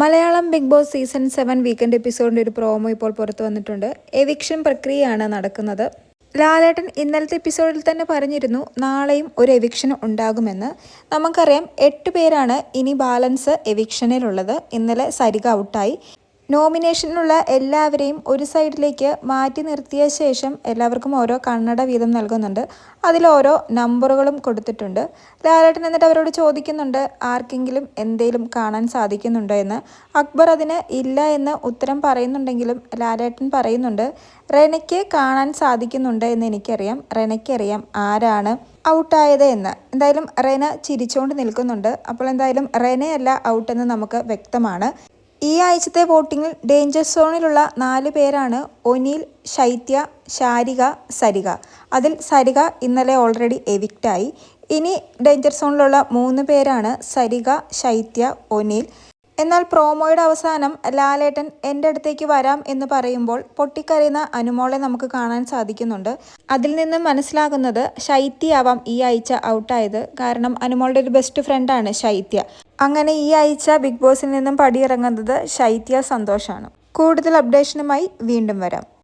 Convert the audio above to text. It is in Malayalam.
Malayalam Bigg Boss season seven weekend എപ്പിസോഡിന്റെ ഒരു പ്രോമോ ഇപ്പോൾ പുറത്തു വന്നിട്ടുണ്ട്. എവിക്ഷൻ പ്രക്രിയയാണ് നടക്കുന്നത്. ലാലേട്ടൻ ഇന്നലത്തെ എപ്പിസോഡിൽ തന്നെ പറഞ്ഞിരുന്നു നാളെയും ഒരു എവിക്ഷൻ ഉണ്ടാകുമെന്ന്. നമുക്കറിയാം എട്ട് പേരാണ് ഇനി ബാലൻസ് എവിക്ഷനിലുള്ളത്. ഇന്നലെ സരിക ഔട്ടായി. നോമിനേഷനിലുള്ള എല്ലാവരെയും ഒരു സൈഡിലേക്ക് മാറ്റി നിർത്തിയ ശേഷം എല്ലാവർക്കും ഓരോ കണ്ണട വീതം നൽകുന്നുണ്ട്. അതിൽ ഓരോ നമ്പറുകളും കൊടുത്തിട്ടുണ്ട്. ലാലേട്ടൻ എന്നിട്ട് അവരോട് ചോദിക്കുന്നുണ്ട് ആർക്കെങ്കിലും എന്തെങ്കിലും കാണാൻ സാധിക്കുന്നുണ്ടോ എന്ന്? അക്ബർ അതിന് ഇല്ല എന്ന് ഉത്തരം പറയുന്നുണ്ടെങ്കിലും ലാലേട്ടൻ പറയുന്നുണ്ട് റെനയ്ക്ക് കാണാൻ സാധിക്കുന്നുണ്ട് എന്ന് എനിക്കറിയാം. റെനയ്ക്കറിയാം ആരാണ് ഔട്ടായത് എന്ന്. എന്തായാലും റെന ചിരിച്ചുകൊണ്ട് നിൽക്കുന്നുണ്ട്. അപ്പോൾ എന്തായാലും റെനയല്ല ഔട്ടെന്ന് നമുക്ക് വ്യക്തമാണ്. ഈ ആഴ്ചത്തെ വോട്ടിങ്ങിൽ ഡേഞ്ചർ സോണിലുള്ള നാല് പേരാണ് ഒനീൽ ശൈത്യ ശാരിക സരിക. അതിൽ സരിക ഇന്നലെ ഓൾറെഡി എവിക്റ്റായി. ഇനി ഡേഞ്ചർ സോണിലുള്ള മൂന്ന് പേരാണ് സരിക ശൈത്യ ഒനീൽ. എന്നാൽ പ്രോമോയുടെ അവസാനം ലാലേട്ടൻ എന്റെ അടുത്തേക്ക് വരാം എന്ന് പറയുമ്പോൾ പൊട്ടിക്കരയുന്ന അനുമോളെ നമുക്ക് കാണാൻ സാധിക്കുന്നുണ്ട്. അതിൽ നിന്നും മനസ്സിലാകുന്നത് ശൈത്യ ശൈത്യയാവാം ഈ ആഴ്ച ഔട്ടായത്. കാരണം അനുമോളുടെ ഒരു ബെസ്റ്റ് ഫ്രണ്ടാണ് ശൈത്യ. അങ്ങനെ ഈ ആഴ്ച ബിഗ് ബോസിൽ നിന്നും പടിയിറങ്ങുന്നത് ശൈത്യ സന്തോഷാണ്. കൂടുതൽ അപ്ഡേഷനുമായി വീണ്ടും വരാം.